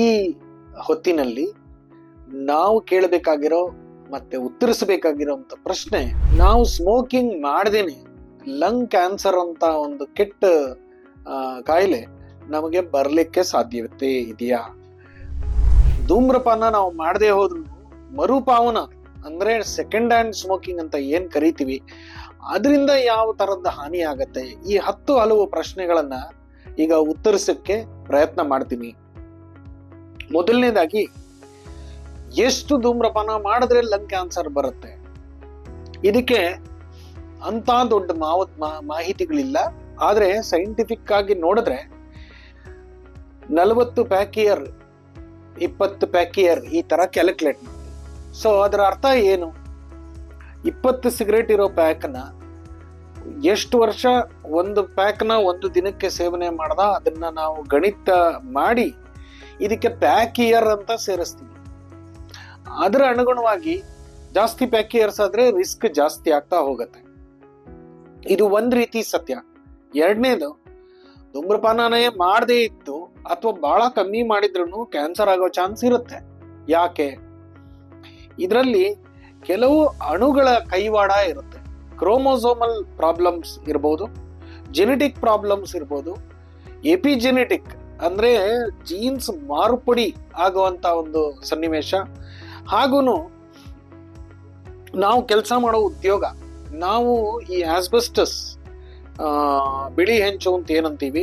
ಈ ಹೊತ್ತಿನಲ್ಲಿ ನಾವು ಕೇಳಬೇಕಾಗಿರೋ ಮತ್ತೆ ಉತ್ತರಿಸಬೇಕಾಗಿರೋಂಥ ಪ್ರಶ್ನೆ, ನಾವು ಸ್ಮೋಕಿಂಗ್ ಮಾಡ್ದೇನೆ ಲಂಗ್ ಕ್ಯಾನ್ಸರ್ ಅಂತ ಒಂದು ಕೆಟ್ಟ ಕಾಯಿಲೆ ನಮಗೆ ಬರಲಿಕ್ಕೆ ಸಾಧ್ಯತೆ ಇದೆಯಾ? ಧೂಮ್ರಪಾನ ನಾವು ಮಾಡದೆ ಹೋದ್ರು ಮರುಪಾವನ ಅಂದ್ರೆ ಸೆಕೆಂಡ್ ಹ್ಯಾಂಡ್ ಸ್ಮೋಕಿಂಗ್ ಅಂತ ಏನ್ ಕರಿತೀವಿ, ಅದರಿಂದ ಯಾವ ತರದ ಹಾನಿ ಆಗತ್ತೆ ಈ ಹತ್ತು ಹಲವು ಪ್ರಶ್ನೆಗಳನ್ನ ಈಗ ಉತ್ತರಿಸಕ್ಕೆ ಪ್ರಯತ್ನ ಮಾಡ್ತೀನಿ. ಮೊದಲನೇದಾಗಿ, ಎಷ್ಟು ಧೂಮ್ರಪಾನ ಮಾಡಿದ್ರೆ ಲಂಗ್ ಕ್ಯಾನ್ಸರ್ ಬರುತ್ತೆ? ಇದಕ್ಕೆ ಅಂತ ದೊಡ್ಡ ಮಾವತ್ ಮಾಹಿತಿಗಳಿಲ್ಲ. ಆದರೆ ಸೈಂಟಿಫಿಕ್ ಆಗಿ ನೋಡಿದ್ರೆ, ನಲವತ್ತು ಪ್ಯಾಕಿಯರ್, ಇಪ್ಪತ್ತು ಪ್ಯಾಕಿಯರ್ ಈ ತರ ಕ್ಯಾಲ್ಕುಲೇಟ್ ಮಾಡ್ತೀವಿ. ಸೊ ಅದರ ಅರ್ಥ ಏನು? ಇಪ್ಪತ್ತು ಸಿಗರೇಟ್ ಇರೋ ಪ್ಯಾಕನ್ನ ಎಷ್ಟು ವರ್ಷ ಒಂದು ಪ್ಯಾಕ್ನ ಒಂದು ದಿನಕ್ಕೆ ಸೇವನೆ ಮಾಡ್ದ, ಅದನ್ನ ನಾವು ಗಣಿತ ಮಾಡಿ ಇದಕ್ಕೆ ಪ್ಯಾಕ್ ಇಯರ್ ಅಂತ ಸೇರಿಸ್ತೀವಿ ಅದರ ಅನುಗುಣವಾಗಿ ಜಾಸ್ತಿ ಪ್ಯಾಕ್ ಇಯರ್ಸ್ ಆದ್ರೆ ರಿಸ್ಕ್ ಜಾಸ್ತಿ ಆಗ್ತಾ ಹೋಗುತ್ತೆ. ಇದು ಒಂದ್ ರೀತಿ ಸತ್ಯ. ಎರಡನೇದು, ಧೂಮ್ರಪಾನನೇ ಮಾಡದೇ ಇತ್ತು ಅಥವಾ ಬಹಳ ಕಮ್ಮಿ ಮಾಡಿದ್ರು ಕ್ಯಾನ್ಸರ್ ಆಗೋ ಚಾನ್ಸ್ ಇರುತ್ತೆ. ಯಾಕೆ? ಇದರಲ್ಲಿ ಕೆಲವು ಅಣುಗಳ ಕೈವಾಡ ಇರುತ್ತೆ. ಕ್ರೋಮೋಸೋಮಲ್ ಪ್ರಾಬ್ಲಮ್ಸ್ ಇರ್ಬೋದು ಜೆನೆಟಿಕ್ ಪ್ರಾಬ್ಲಮ್ಸ್ ಇರ್ಬೋದು ಎಪಿಜೆನೆಟಿಕ್ ಅಂದ್ರೆ ಜೀನ್ಸ್ ಮಾರುಪಡಿ ಆಗುವಂತ ಒಂದು ಸನ್ನಿವೇಶ. ಹಾಗೂ ನಾವು ಕೆಲಸ ಮಾಡೋ ಉದ್ಯೋಗ. ನಾವು ಈ ಆಸ್ಬೆಸ್ಟಸ್ ಬಿಳಿ ಹೆಂಚು ಅಂತ ಏನಂತೀವಿ,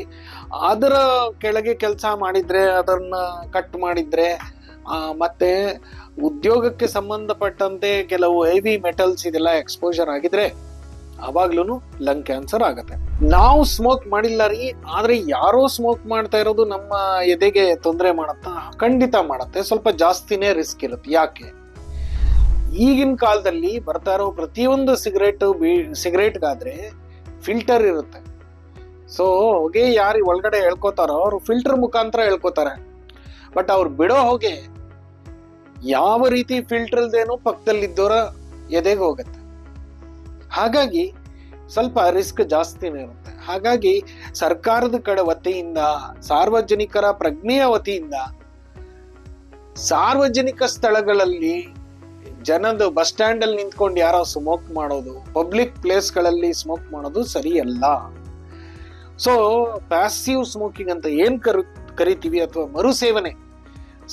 ಅದರ ಕೆಳಗೆ ಕೆಲಸ ಮಾಡಿದ್ರೆ, ಅದನ್ನ ಕಟ್ ಮಾಡಿದ್ರೆ ಮತ್ತೆ ಉದ್ಯೋಗಕ್ಕೆ ಸಂಬಂಧಪಟ್ಟಂತೆ ಕೆಲವು ಹೆವಿ ಮೆಟಲ್ಸ್ ಇದೆಲ್ಲ ಎಕ್ಸ್ಪೋಜರ್ ಆಗಿದ್ರೆ ಅವಾಗ್ಲೂ ಲಂಗ್ ಕ್ಯಾನ್ಸರ್ ಆಗತ್ತೆ. ನಾವು ಸ್ಮೋಕ್ ಮಾಡಿಲ್ಲ ರೀ, ಆದ್ರೆ ಯಾರೋ ಸ್ಮೋಕ್ ಮಾಡ್ತಾ ಇರೋದು ನಮ್ಮ ಎದೆಗೆ ತೊಂದರೆ ಮಾಡುತ್ತಾ? ಖಂಡಿತ ಮಾಡತ್ತೆ, ಸ್ವಲ್ಪ ಜಾಸ್ತಿನೇ ರಿಸ್ಕ್ ಇರುತ್ತೆ. ಯಾಕೆ? ಈಗಿನ ಕಾಲದಲ್ಲಿ ಬರ್ತಾ ಇರೋ ಪ್ರತಿಯೊಂದು ಸಿಗರೇಟ್ ಸಿಗರೇಟ್ಗಾದ್ರೆ ಫಿಲ್ಟರ್ ಇರುತ್ತೆ. ಸೊ ಹೊಗೆ ಯಾರು ಒಳಗಡೆ ಹೇಳ್ಕೋತಾರೋ, ಅವರು ಫಿಲ್ಟರ್ ಮುಖಾಂತರ ಹೇಳ್ಕೊತಾರೆ. ಬಟ್ ಅವ್ರು ಬಿಡೋ ಹೊಗೆ ಯಾವ ರೀತಿ ಫಿಲ್ಟರ್ ಇಲ್ದೇನೋ ಪಕ್ಕದಲ್ಲಿ ಇದ್ದವರ ಎದೆಗೆ ಹೋಗುತ್ತೆ. ಹಾಗಾಗಿ ಸ್ವಲ್ಪ ರಿಸ್ಕ್ ಜಾಸ್ತಿನೇ ಇರುತ್ತೆ. ಹಾಗಾಗಿ ಸರ್ಕಾರದ ಕಡೆ ವತಿಯಿಂದ, ಸಾರ್ವಜನಿಕರ ಪ್ರಜ್ಞೆಯ ವತಿಯಿಂದ ಸಾರ್ವಜನಿಕ ಸ್ಥಳಗಳಲ್ಲಿ ಜನದ ಬಸ್ ಸ್ಟ್ಯಾಂಡ್ ಅಲ್ಲಿ ನಿಂತ್ಕೊಂಡು ಯಾರೋ ಸ್ಮೋಕ್ ಮಾಡೋದು ಪಬ್ಲಿಕ್ ಪ್ಲೇಸ್ಗಳಲ್ಲಿ ಸ್ಮೋಕ್ ಮಾಡೋದು ಸರಿಯಲ್ಲ. ಸೊ ಪ್ಯಾಸಿವ್ ಸ್ಮೋಕಿಂಗ್ ಅಂತ ಏನ್ ಕರು, ಕರಿತೀವಿ ಅಥವಾ ಮರು ಸೇವನೆ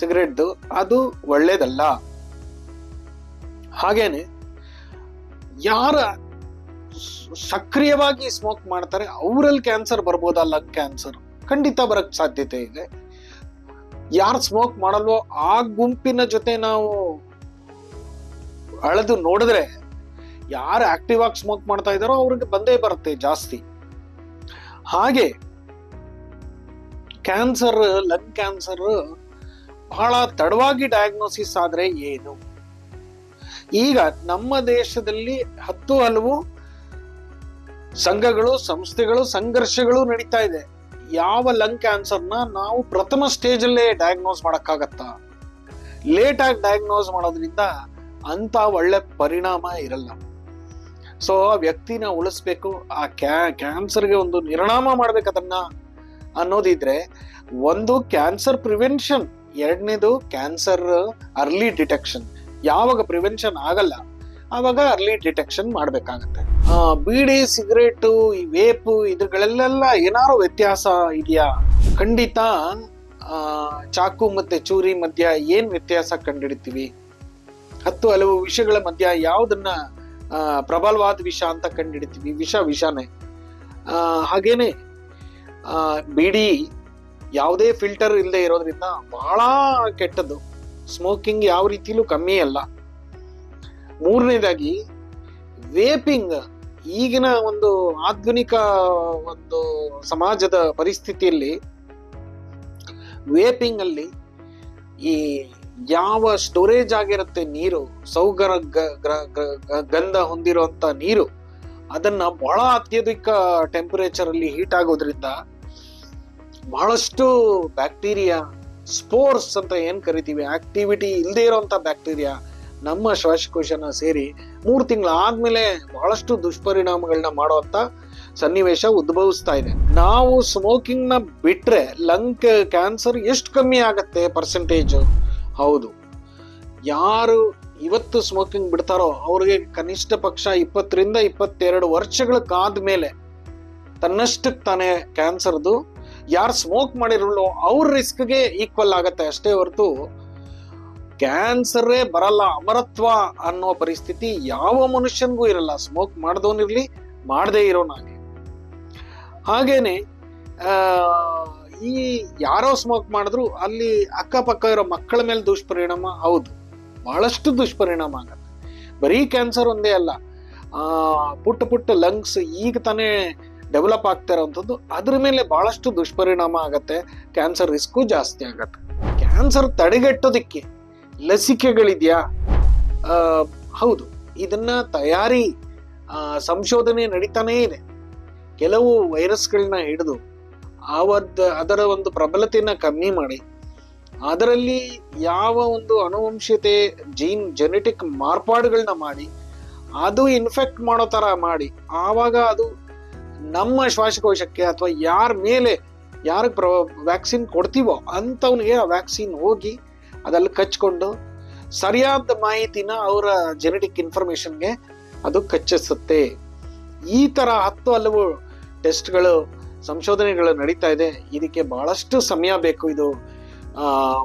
ಸಿಗರೆಟ್ದು, ಅದು ಒಳ್ಳೇದಲ್ಲ. ಹಾಗೇನೆ, ಯಾರ ಸಕ್ರಿಯವಾಗಿ ಸ್ಮೋಕ್ ಮಾಡ್ತಾರೆ, ಅವರಲ್ಲಿ ಕ್ಯಾನ್ಸರ್ ಬರ್ಬೋದಾ ಲಂಗ್ ಕ್ಯಾನ್ಸರ್ ಖಂಡಿತ ಬರಕ್ ಸಾಧ್ಯತೆ ಇದೆ. ಯಾರು ಸ್ಮೋಕ್ ಮಾಡಲ್ವೋ ಆ ಗುಂಪಿನ ಜೊತೆ ನಾವು ಅಳೆದು ನೋಡಿದ್ರೆ ಯಾರು ಆಕ್ಟಿವ್ ಆಗಿ ಸ್ಮೋಕ್ ಮಾಡ್ತಾ ಇದಾರೋ ಅವ್ರಿಗೆ ಬಂದೇ ಬರುತ್ತೆ ಜಾಸ್ತಿ. ಹಾಗೆ ಕ್ಯಾನ್ಸರ್ ಲಂಗ್ ಕ್ಯಾನ್ಸರ್ ಬಹಳ ತಡವಾಗಿ ಡಯಾಗ್ನೋಸಿಸ್ ಆದ್ರೆ ಏನು? ಈಗ ನಮ್ಮ ದೇಶದಲ್ಲಿ ಹತ್ತು ಹಲವು ಸಂಘಗಳು, ಸಂಸ್ಥೆಗಳು, ಸಂಘರ್ಷಗಳು ನಡೀತಾ ಇದೆ. ಯಾವ ಲಂಗ್ ಕ್ಯಾನ್ಸರ್ನ ನಾವು ಪ್ರಥಮ ಸ್ಟೇಜ್ ಅಲ್ಲೇ ಡಯಾಗ್ನೋಸ್ ಮಾಡೋಕ್ಕಾಗತ್ತಾ? ಲೇಟ್ ಆಗಿ ಡಯಾಗ್ನೋಸ್ ಮಾಡೋದ್ರಿಂದ ಅಂತ ಒಳ್ಳೆ ಪರಿಣಾಮ ಇರಲ್ಲ. ಸೊ ಆ ವ್ಯಕ್ತಿನ ಉಳಿಸ್ಬೇಕು, ಆ ಕ್ಯಾ ಕ್ಯಾನ್ಸರ್ಗೆ ಒಂದು ನಿರ್ಣಾಮ ಮಾಡ್ಬೇಕು ಅದನ್ನ ಅನ್ನೋದಿದ್ರೆ, ಒಂದು ಕ್ಯಾನ್ಸರ್ ಪ್ರಿವೆನ್ಷನ್ ಎರಡನೇದು ಕ್ಯಾನ್ಸರ್ ಅರ್ಲಿ ಡಿಟೆಕ್ಷನ್ ಯಾವಾಗ ಪ್ರಿವೆನ್ಷನ್ ಆಗಲ್ಲ ಆವಾಗ ಅರ್ಲಿ ಡಿಟೆಕ್ಷನ್ ಮಾಡಬೇಕಾಗತ್ತೆ. ಬೀಡಿ ಸಿಗರೇಟು ಈ ವೇಪು ಇದ್ರಗಳಲ್ಲೆಲ್ಲ ಏನಾರು ವ್ಯತ್ಯಾಸ ಇದೆಯಾ? ಖಂಡಿತ ಚಾಕು ಮತ್ತೆ ಚೂರಿ ಮಧ್ಯ ಏನ್ ವ್ಯತ್ಯಾಸ ಕಂಡಿಡಿತೀವಿ ಹತ್ತು ಹಲವು ವಿಷಯಗಳ ಮಧ್ಯ ಯಾವುದನ್ನ ಪ್ರಬಲವಾದ ವಿಷ ಅಂತ ಕಂಡಿಡಿತೀವಿ ವಿಷ, ವಿಷಾನೇ. ಹಾಗೇನೆ ಬೀಡಿ ಯಾವುದೇ ಫಿಲ್ಟರ್ ಇಲ್ಲದೆ ಇರೋದ್ರಿಂದ ಬಹಳ ಕೆಟ್ಟದ್ದು. ಸ್ಮೋಕಿಂಗ್ ಯಾವ ರೀತಿಲೂ ಕಮ್ಮಿ ಅಲ್ಲ. ಮೂರನೇದಾಗಿ ವೇಪಿಂಗ್ ಈಗಿನ ಒಂದು ಆಧುನಿಕ ಒಂದು ಸಮಾಜದ ಪರಿಸ್ಥಿತಿಯಲ್ಲಿ ವೇಪಿಂಗ್ ಅಲ್ಲಿ ಈ ಯಾವ ಸ್ಟೋರೇಜ್ ಆಗಿರುತ್ತೆ ನೀರು, ಸೌಗರ ಗಂಧ ಹೊಂದಿರುವಂತ ನೀರು, ಅದನ್ನ ಬಹಳ ಅತ್ಯಧಿಕ ಟೆಂಪರೇಚರ್ ಅಲ್ಲಿ ಹೀಟ್ ಆಗೋದ್ರಿಂದ ಬಹಳಷ್ಟು ಬ್ಯಾಕ್ಟೀರಿಯಾ ಸ್ಪೋರ್ಸ್ ಅಂತ ಏನ್ ಕರಿತೀವಿ ಆಕ್ಟಿವಿಟಿ ಇಲ್ಲದೆ ಇರುವಂತ ಬ್ಯಾಕ್ಟೀರಿಯಾ ನಮ್ಮ ಶ್ವಾಸಕೋಶನ ಸೇರಿ ಮೂರು ತಿಂಗಳ ಆದ್ಮೇಲೆ ಬಹಳಷ್ಟು ದುಷ್ಪರಿಣಾಮಗಳನ್ನ ಮಾಡುವಂತ ಸನ್ನಿವೇಶ ಉದ್ಭವಿಸ್ತಾ ಇದೆ. ನಾವು ಸ್ಮೋಕಿಂಗ್ನ ಬಿಟ್ರೆ ಲಂಗ್ ಕ್ಯಾನ್ಸರ್ ಎಷ್ಟು ಕಮ್ಮಿ ಆಗತ್ತೆ ಪರ್ಸೆಂಟೇಜ್ ಹೌದು. ಯಾರು ಇವತ್ತು ಸ್ಮೋಕಿಂಗ್ ಬಿಡ್ತಾರೋ ಅವ್ರಿಗೆ ಕನಿಷ್ಠ ಪಕ್ಷ ಇಪ್ಪತ್ತರಿಂದ ಇಪ್ಪತ್ತೆರಡು ವರ್ಷಗಳ ಕಾದ ಮೇಲೆ ತನ್ನಷ್ಟಕ್ಕೆ ತಾನೇ ಕ್ಯಾನ್ಸರ್ದು ಯಾರು ಸ್ಮೋಕ್ ಮಾಡಿರಲ್ಲೋ ಅವ್ರ ರಿಸ್ಕ್ಗೆ ಈಕ್ವಲ್ ಆಗತ್ತೆ ಅಷ್ಟೇ ಹೊರತು ಕ್ಯಾನ್ಸರೇ ಬರಲ್ಲ, ಅಮರತ್ವ ಅನ್ನೋ ಪರಿಸ್ಥಿತಿ ಯಾವ ಮನುಷ್ಯನಿಗೂ ಇರಲ್ಲ. ಸ್ಮೋಕ್ ಮಾಡ್ದವನಿರ್ಲಿ ಮಾಡದೇ ಇರೋನಾಗೆ ಹಾಗೇನೆ ಈ ಯಾರೋ ಸ್ಮೋಕ್ ಮಾಡಿದ್ರು, ಅಲ್ಲಿ ಅಕ್ಕಪಕ್ಕ ಇರೋ ಮಕ್ಕಳ ಮೇಲೆ ದುಷ್ಪರಿಣಾಮ, ಹೌದು. ಬಹಳಷ್ಟು ದುಷ್ಪರಿಣಾಮ ಆಗತ್ತೆ. ಬರೀ ಕ್ಯಾನ್ಸರ್ ಒಂದೇ ಅಲ್ಲ. ಪುಟ್ಟ ಪುಟ್ಟ ಲಂಗ್ಸ್ ಈಗ ತಾನೇ ಡೆವಲಪ್ ಆಗ್ತಾ ಇರೋವಂಥದ್ದು. ಅದ್ರ ಮೇಲೆ ಬಹಳಷ್ಟು ದುಷ್ಪರಿಣಾಮ ಆಗತ್ತೆ. ಕ್ಯಾನ್ಸರ್ ರಿಸ್ಕು ಜಾಸ್ತಿ ಆಗತ್ತೆ. ಕ್ಯಾನ್ಸರ್ ತಡೆಗಟ್ಟೋದಿಕ್ಕೆ ಲಸಿಕೆಗಳಿದೆಯಾ? ಹೌದು. ಇದನ್ನ ತಯಾರಿ ಸಂಶೋಧನೆ ನಡೀತಾನೇ ಇದೆ. ಕೆಲವು ವೈರಸ್ಗಳನ್ನ ಹಿಡಿದು ಆವದ್ ಅದರ ಒಂದು ಪ್ರಬಲತೆಯನ್ನ ಕಮ್ಮಿ ಮಾಡಿ, ಅದರಲ್ಲಿ ಯಾವ ಒಂದು ಅನುವಂಶತೆ, ಜೀನ್, ಜೆನೆಟಿಕ್ ಮಾರ್ಪಾಡುಗಳನ್ನ ಮಾಡಿ, ಅದು ಇನ್ಫೆಕ್ಟ್ ಮಾಡೋ ತರ ಮಾಡಿ, ಆವಾಗ ಅದು ನಮ್ಮ ಶ್ವಾಸಕೋಶಕ್ಕೆ ಅಥವಾ ಯಾರ ಮೇಲೆ ಯಾರಿಗೆ ಪ್ರ ವ್ಯಾಕ್ಸಿನ್ ಕೊಡ್ತೀವೋ ಅಂಥವ್ನಿಗೆ ಆ ವ್ಯಾಕ್ಸಿನ್ ಹೋಗಿ ಅದಲ್ಲಿ ಕಚ್ಕೊಂಡು ಸರಿಯಾದ ಮಾಹಿತಿನ ಅವರ ಜೆನೆಟಿಕ್ ಇನ್ಫಾರ್ಮೇಶನ್ಗೆ ಅದು ಕಚ್ಚಿಸುತ್ತೆ. ಈ ತರ ಹತ್ತು ಹಲವು ಟೆಸ್ಟ್ಗಳು ಸಂಶೋಧನೆಗಳು ನಡೀತಾ ಇದೆ. ಇದಕ್ಕೆ ಬಹಳಷ್ಟು ಸಮಯ ಬೇಕು ಇದು.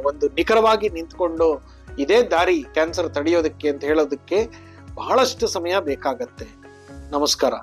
ಒಂದು ನಿಖರವಾಗಿ ನಿಂತ್ಕೊಂಡು ಇದೇ ದಾರಿ ಕ್ಯಾನ್ಸರ್ ತಡೆಯೋದಕ್ಕೆ ಅಂತ ಹೇಳೋದಕ್ಕೆ ಬಹಳಷ್ಟು ಸಮಯ ಬೇಕಾಗತ್ತೆ. ನಮಸ್ಕಾರ.